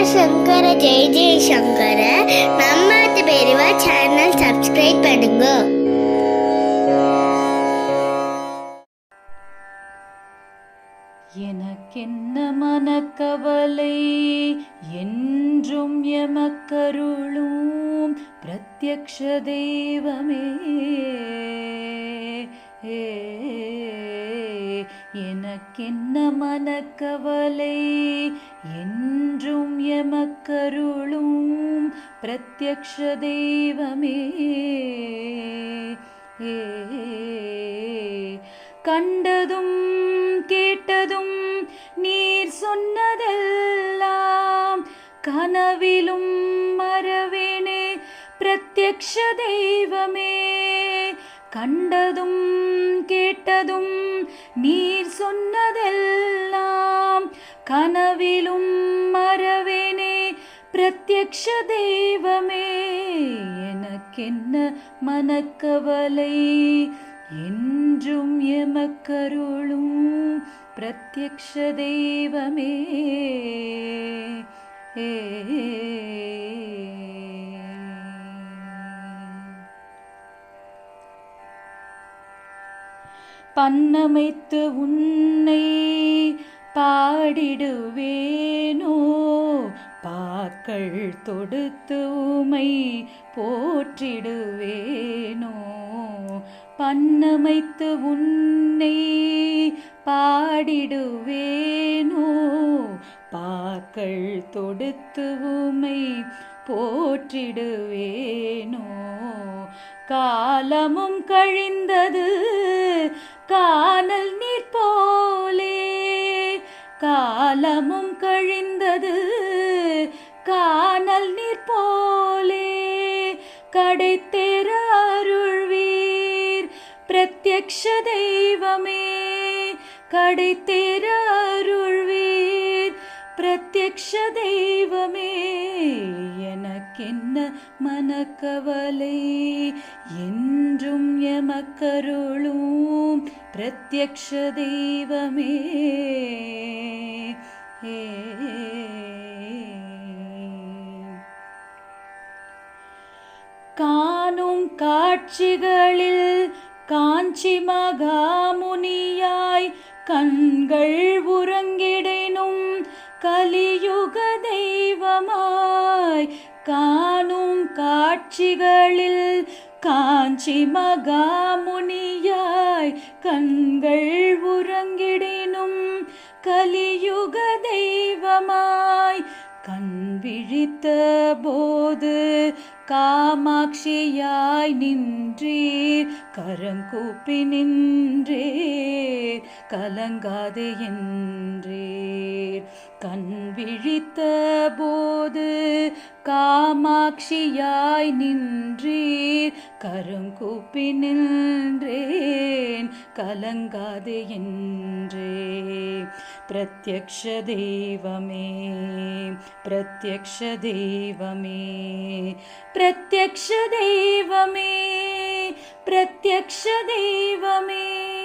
சங்கர சங்கர ஜெய ஜெய சங்கர நம்மாத்து பெரியவா channel subscribe பண்ணுங்க எனக்கென்ன மனக்கவலை என்றும் எமக்கருளும் பிரத்யக்ஷ தெய்வமே ஏ, எனக்கென்ன மனக்கவலை? என்றும் எமக்கருளும் பிரத்யக்ஷ தெய்வமே. கண்டதும் கேட்டதும் நீர் சொன்னதெல்லாம் கனவிலும் மறவேனே. பிரத்யக்ஷ தெய்வமே. கண்டதும் கேட்டதும் நீர் சொன்னதெல்லாம் கனவிலும் மறவேனே. பிரத்யக்ஷ தெய்வமே எனக்கென்ன மனக்கவலை? என்றும் எமக்கருளும் பிரத்யக்ஷ தெய்வமே. ஏ பன்னமைத்து உன்னை பாடிடுவேனோ. பாக்கள் தொடுத்து உமை போற்றிடுவேனோ. பன்னமைத்து உன்னை பாடிடுவேனோ. பாக்கள் தொடுத்து உமை போற்றிடுவேனோ. காலமும் கழிந்தது போலே கடை தேர அருள்வீர் பிரத்யக்ஷ தெய்வமே கடை தேர அருள்வீர் பிரத்யக்ஷ தெய்வமே எனக்கென்ன மனக்கவலை? என்றும் எமக்கருளும் பிரத்யக்ஷ தெய்வமே. ஏ. காட்சிகளில் காஞ்சி மகாமுனியாய் கண்கள் உறங்கிடனும் கலியுக தெய்வமாய் காணும் காட்சிகளில் காஞ்சி மகாமுனியாய் கண்கள் உறங்கிடனும் கலியுக தெய்வமாய் கண் விழித்த போது காமாட்சியாய் நின்றீர். கரங்கூப்பி நின்றீர். கலங்காதே என்றீர். கண் விழித்த போது காமாட்சியாய் நின்றீர். கருங்கூப்பி நின்றேன் கலங்காதே என்றே. பிரத்யக்ஷ தெய்வமே பிரத்யக்ஷ தெய்வமே பிரத்யக்ஷ தெய்வமே பிரத்யக்ஷ தெய்வமே.